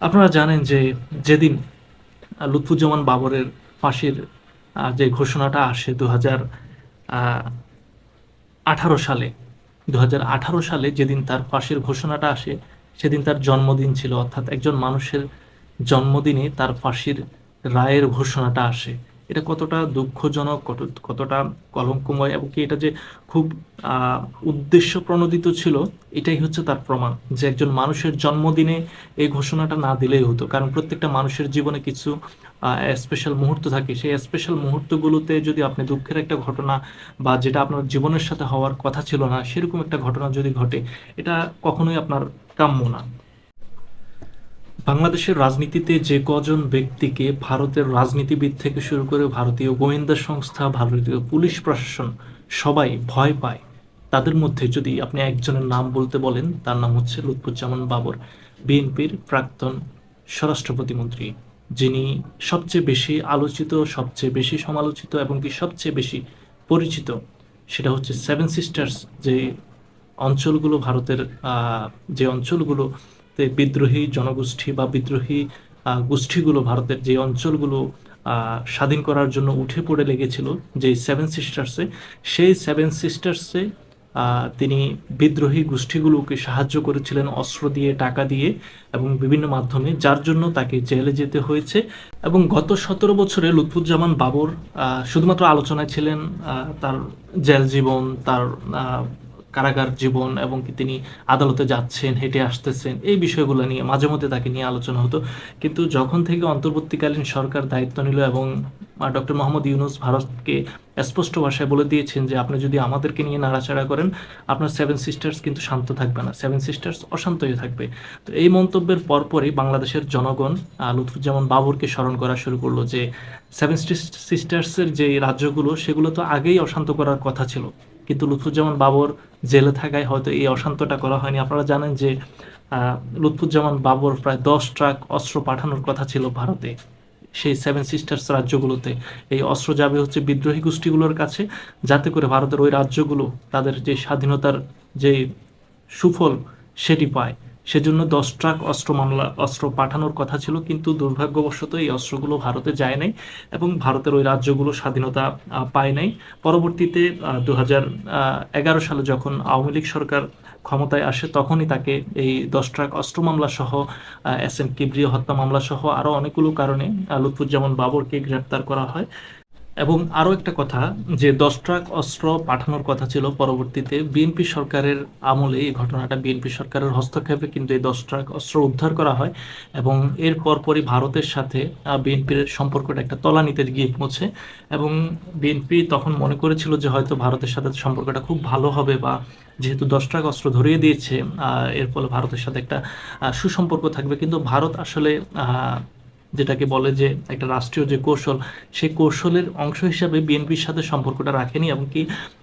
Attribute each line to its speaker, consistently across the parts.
Speaker 1: আপনারা জানেন যে যেদিন লুৎফুজ্জামান বাবরের ফাঁসির যে ঘোষণাটা আসে দু হাজার আঠারো সালে দু হাজার আঠারো সালে যেদিন তার ফাঁসির ঘোষণাটা আসে, সেদিন তার জন্মদিন ছিল। অর্থাৎ একজন মানুষের জন্মদিনে তার ফাঁসির রায়ের ঘোষণাটা আসে। এটা কতটা দুঃখজনক, কত, কতটা কলঙ্কময় এবং কি এটা যে খুব উদ্দেশ্য প্রণোদিত ছিল, এটাই হচ্ছে তার প্রমাণ যে একজন মানুষের জন্মদিনে এই ঘোষণাটা না দিলেই হতো। কারণ প্রত্যেকটা মানুষের জীবনে কিছু স্পেশাল মুহূর্ত থাকে। সেই স্পেশাল মুহূর্তগুলোতে যদি আপনি দুঃখের একটা ঘটনা বা যেটা আপনার জীবনের সাথে হওয়ার কথা ছিল না, সেরকম একটা ঘটনা যদি ঘটে, এটা কখনোই আপনার কাম্য না। বাংলাদেশের রাজনীতিতে যে কজন ব্যক্তিকে ভারতের রাজনীতিবিদ থেকে শুরু করে ভারতীয় গোয়েন্দা সংস্থা ভারতীয় পুলিশ প্রশাসন সবাই ভয় পায় তাদের মধ্যে যদি আপনি একজনের নাম বলতে বলেন তার নাম হচ্ছে লুৎফুজ্জামান বাবর। বিএনপির প্রাক্তন স্বরাষ্ট্র প্রতিমন্ত্রী যিনি সবচেয়ে বেশি আলোচিত সবচেয়ে বেশি সমালোচিত এবং কি সবচেয়ে বেশি পরিচিত সেটা হচ্ছে সেভেন সিস্টার্স যে অঞ্চলগুলো ভারতের আহ, বিদ্রোহী জনগোষ্ঠী বা বিদ্রোহী গোষ্ঠীগুলো ভারতের যে অঞ্চলগুলো স্বাধীন করার জন্য উঠে পড়ে লেগেছিল, যে সেভেন সিস্টার্সে সেই সেভেন সিস্টার্সে তিনি বিদ্রোহী গোষ্ঠীগুলোকে সাহায্য করেছিলেন, অস্ত্র দিয়ে, টাকা দিয়ে এবং বিভিন্ন মাধ্যমে, যার জন্য তাকে জেলে যেতে হয়েছে এবং গত সতেরো বছরে লুৎফুজ্জামান বাবর শুধুমাত্র আলোচনায় ছিলেন তার জেল জীবন, তার কারাগার জীবন এবং কি তিনি আদালতে যাচ্ছেন, হেঁটে আসতেছেন, এই বিষয়গুলো নিয়ে মাঝে মধ্যে তাকে নিয়ে আলোচনা হতো। কিন্তু যখন থেকে অন্তর্বর্তীকালীন সরকার দায়িত্ব নিল এবং ডক্টর মোহাম্মদ ইউনুস ভারতকে স্পষ্ট ভাষায় বলে দিয়েছেন যে, আপনি যদি আমাদেরকে নিয়ে নাড়াচাড়া করেন, আপনার সেভেন সিস্টার্স কিন্তু শান্ত থাকবে না। সেভেন সিস্টার্স অশান্ত হয়ে থাকবে। তো এই মন্তব্যের পরপরই বাংলাদেশের জনগণ লুৎফুজ্জামান বাবরকে স্মরণ করা শুরু করল যে সেভেন সিস্টার্সের যে রাজ্যগুলো, সেগুলো তো আগেই অশান্ত করার কথা ছিল। কিন্তু লুৎফুজ্জামান বাবর জেলে থাকায় হয়তো এই অশান্তটা করা হয়নি। আপনারা জানেন যে লুৎফুজ্জামান বাবর প্রায় দশ ট্রাক অস্ত্র পাঠানোর কথা ছিল ভারতে, সেই সেভেন সিস্টার্স রাজ্যগুলোতে। এই অস্ত্র যাবে হচ্ছে বিদ্রোহী গোষ্ঠীগুলোর কাছে, যাতে করে ভারতের ওই রাজ্যগুলো তাদের যে স্বাধীনতার যে সুফল, সেটি পায়। সেজন্য দশ ট্রাক অস্ত্র মামলা, অস্ত্র পাঠানোর কথা ছিল, কিন্তু দুর্ভাগ্যবশত এই অস্ত্রগুলো ভারতে যায় নাই এবং ভারতের ওই রাজ্যগুলো স্বাধীনতা পায় নাই। পরবর্তীতে দু এগারো সালে যখন আওয়ামী লীগ সরকার ক্ষমতায় আসে, তখনই তাকে এই দশ ট্রাক অস্ত্র মামলা সহ এস এম কিবরিয়া হত্যা মামলা সহ আরও অনেকগুলো কারণে লুৎফুজ্জামান বাবরকে গ্রেপ্তার করা হয়। এবং আরও একটা কথা, যে দশ ট্রাক অস্ত্র পাঠানোর কথা ছিল, পরবর্তীতে বিএনপি সরকারের আমলে এই ঘটনাটা বিএনপি সরকারের হস্তক্ষেপে কিন্তু এই দশ ট্রাক অস্ত্র উদ্ধার করা হয় এবং এর পরপরই ভারতের সাথে বিএনপির সম্পর্কটা একটা তলানিতে গিয়ে পৌঁছে এবং বিএনপি তখন মনে করেছিল যে হয়তো ভারতের সাথে সম্পর্কটা খুব ভালো হবে বা যেহেতু দশ ট্রাক অস্ত্র ধরিয়ে দিয়েছে এর ফলে ভারতের সাথে একটা সুসম্পর্ক থাকবে। কিন্তু ভারত আসলে যেটাকে বলে যে একটা রাষ্ট্রীয় যে কৌশল সেই কৌশলের অংশ হিসাবে বিএনপির সাথে সম্পর্কটা রাখেনি এবং কি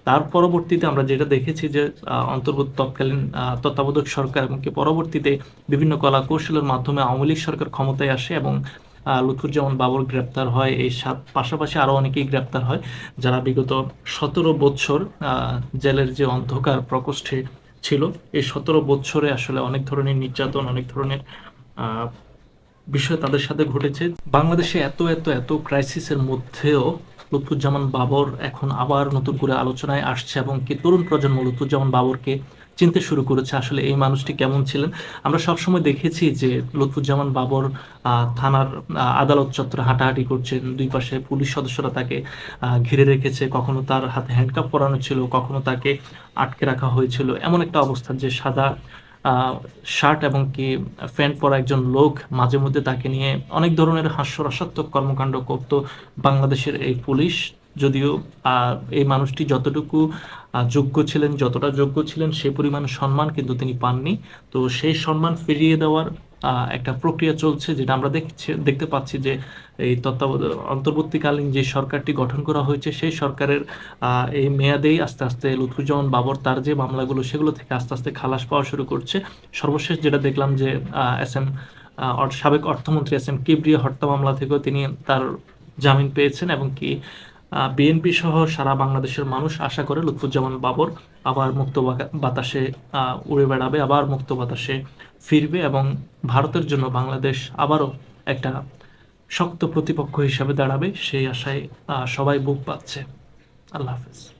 Speaker 1: তার পরবর্তীতে আমরা যেটা দেখেছি যে আহ, অন্তর্বর্তী তৎকালীন তত্ত্বাবধায়ক সরকার এবং কি পরবর্তীতে বিভিন্ন কলা কৌশলের মাধ্যমে আওয়ামী লীগ সরকার ক্ষমতায় আসে এবং আহ, লুৎফুজ্জামান বাবর গ্রেপ্তার হয়। এই সাত পাশাপাশি আরও অনেকেই গ্রেপ্তার হয় যারা বিগত সতেরো বছর জেলের যে অন্ধকার প্রকোষ্ঠে ছিল। এই সতেরো বছরে আসলে অনেক ধরনের নির্যাতন অনেক ধরনের বিষয় তাদের সাথে ঘটেছে। বাংলাদেশে এত এত এত ক্রাইসিসের মধ্যেও লুৎফুজ্জামান বাবর এখন আবার নতুন করে আলোচনায় আসছে এবং কি তরুণ প্রজন্ম লুৎফুজ্জামান বাবরকে চিনতে শুরু করেছে আসলে এই মানুষটি কেমন ছিলেন। আমরা সবসময় দেখেছি যে লুৎফুজ্জামান বাবর থানার আদালত চত্বরে হাঁটাহাঁটি করছেন। দুই পাশে পুলিশ সদস্যরা তাকে ঘিরে রেখেছে। কখনো তার হাতে হ্যান্ডকাপ পরানো ছিল, কখনো তাকে আটকে রাখা হয়েছিল। এমন একটা অবস্থা যে সাদা শার্ট এবং কি প্যান্ট পরা একজন লোক মাঝে মধ্যে তাকে নিয়ে অনেক ধরনের হাস্যরসাত্মক কর্মকাণ্ড করত বাংলাদেশের এই পুলিশ। যদিও এই মানুষটি যতটুকু যোগ্য ছিলেন, যতটা যোগ্য ছিলেন সে পরিমাণ সম্মান কিন্তু তিনি পাননি। তো সেই সম্মান ফিরিয়ে দেওয়ার একটা প্রক্রিয়া চলছে যেটা আমরা দেখছি, দেখতে পাচ্ছি যে এই তত্ত্বাবধায়ক অন্তর্বর্তীকালীন যে সরকারটি গঠন করা হয়েছে, সেই সরকারের এই মেয়াদেই আস্তে আস্তে লুৎফুজ্জামান বাবর তার যে মামলাগুলো, সেগুলো থেকে আস্তে আস্তে খালাস পাওয়া শুরু করছে। সর্বশেষ যেটা দেখলাম যে এস এম সাবেক অর্থমন্ত্রী এস এম কিবরিয়া হত্যা মামলা থেকেও তিনি তার জামিন পেয়েছেন এবং কি বিএনপি সহ সারা বাংলাদেশের মানুষ আশা করে লুৎফুজ্জামান বাবর আবার মুক্ত বাতাসে উড়ে বেড়াবে, আবার মুক্ত বাতাসে ফিরবে এবং ভারতের জন্য বাংলাদেশ আবারও একটা শক্ত প্রতিপক্ষ হিসাবে দাঁড়াবে সেই আশায় সবাই বুক পাচ্ছে আল্লাহ হাফেজ।